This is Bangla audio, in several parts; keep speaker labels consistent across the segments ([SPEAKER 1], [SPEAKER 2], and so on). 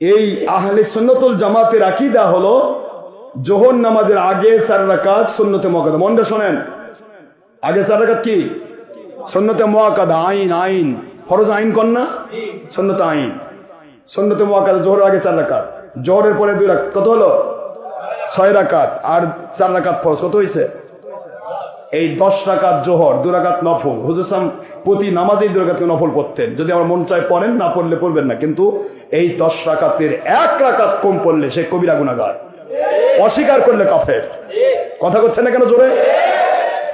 [SPEAKER 1] এই আহলে সুন্নতুল জামাতের আকিদা হলো জোহর নামাজের আগে চার রাকাত সুন্নতে মকাদা মনটা শোনেন। আগে চার রাকাত কি? সুন্নতে মোয়াকাদা আইন আইন। ফরজ আইন কর না? সুন্নত আইন। সুন্নতে মোয়াকাদা জোহরের আগে চার রাকাত। জোহরের পরে দুই রাকাত। কত হলো? ছয় রাকাত। আর চার রাকাত ফরজ। কত হয়েছে এই দশ রাকাত জোহর, দু রাকাত নফল। হুজুসাম প্রতি নামাজেই দু রাকাত নফল পড়তেন। যদি আমার মন চায় পড়েন, না পড়লে পড়বেন না। কিন্তু এই দশ রাকাতের এক রাকাত কম পড়লে সে কবিরা গুণাগার অস্বীকার করলে কাফের। কথা করছে না কেন জোরে?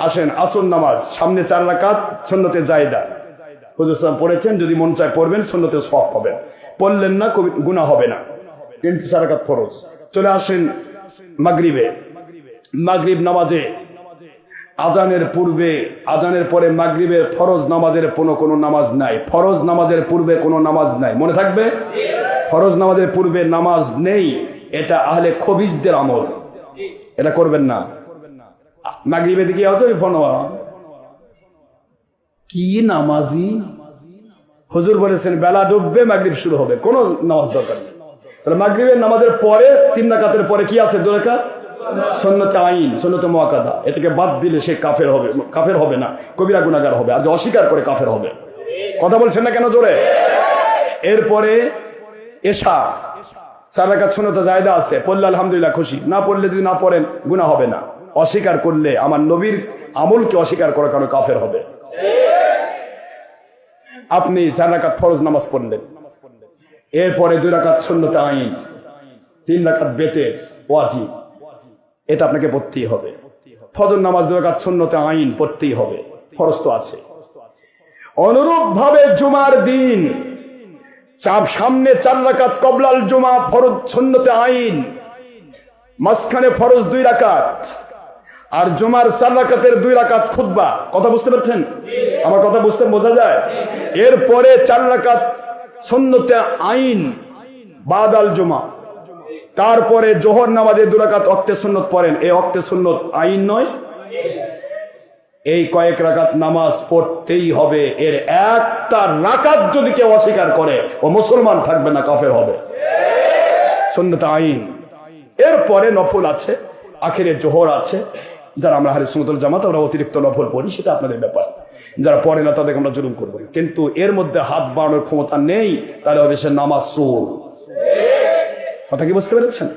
[SPEAKER 1] আসেন আসন নামাজ, সামনে চার রাকাত সন্ন্যতে জায়দা। পড়েছেন, যদি মন চায় পড়বেন সন্ন্যতে সব হবে পড়লেন না গুনাহ হবে না। কিন্তু চার রাকাত ফরজ। চলে আসেন মাগরিবে। মাগরিব নামাজে আজানের পূর্বে, আজানের পরে মাগরিবের ফরজ নামাজের কোনো কোনো নামাজ নাই। ফরজ নামাজের পূর্বে কোনো নামাজ নাই। মনে থাকবে? ফরজ নামাজের পূর্বে নামাজ নেই। এটা আহলে খবিজদের আমল। এটা করবেন না। মাগরিবে দিকে আছে ফোন কি নামাজি? হুজুর বলেছেন, বেলা ডুববে, মাগরিব শুরু হবে। কোনো নামাজ দরকার নেই। তাহলে মাগরিবের নামাজের পরে, তিন রাকাতের পরে কি আছে দু রাকাত? সন্ন্যতে আইন সন্ন্যতে মোয়াকাদা এটাকে বাদ দিলে সে কাফের হবে কাফের হবে না, কবিরা গুনাগার হবে, আর অস্বীকার করে কাফের হবে। কথা বলছেন না কেন জোরে? এরপরে এশা চার রাকাত শূন্যতা জায়দা আছে, পড়লে আলহামদুলিল্লাহ খুশি, না পড়লে যদি না পড়েন গুণা হবে না। অস্বীকার করলে আমার নবীর আমলকে অস্বীকার করার কারণে কাফের হবে। আপনি চার রাকাত ফরজ নামাজ পড়লেন। এরপরে দুই রাকাত শূন্যতা আইন, তিন রাকাত বেতের ওয়াজিব। এটা আপনাকে পড়তেই হবে। ফজর নামাজ দুই রাকাত শূন্যতে আইন পড়তেই হবে। ফরজ তো আছে। অনুরূপ ভাবে জুমার দিন, চাপ সামনে চার রাকাত কবলাল জুমা ফরজ শূন্যতে আইন, মাঝখানে ফরজ দুই রাকাত, আর জুমার চার রাকাতের দুই রাকাত খুতবা। কথা বুঝতে পারছেন? আমার কথা বুঝতে বোঝা যায়? এরপরে চার রাকাত সন্ন্যতে আইন বাদাল জুমা। তারপরে জোহর নামাজে দুরাকাত অক্তে সুন্নত পড়েন। এই অক্তে সুন্নত আইন নয়। এই কয়েক রাকাত নামাজ পড়তেই হবে। এর একটা রাকাত যদি কেউ অস্বীকার করে, ও মুসলমান থাকবে না, কাফের হবে। সুন্নত আইন। এরপরে নফল আছে, আখেরে জোহর আছে। যারা আমরা হারি সুনতুল জামাত, আমরা অতিরিক্ত নফল পড়ি, সেটা আপনাদের ব্যাপার। যারা পড়ে না, তাদেরকে আমরা জুলুম করব। কিন্তু এর মধ্যে হাত বাড়ানোর ক্ষমতা নেই, তাহলে হবে সে নামাজ সুর কথা কি বুঝতে পেরেছেন?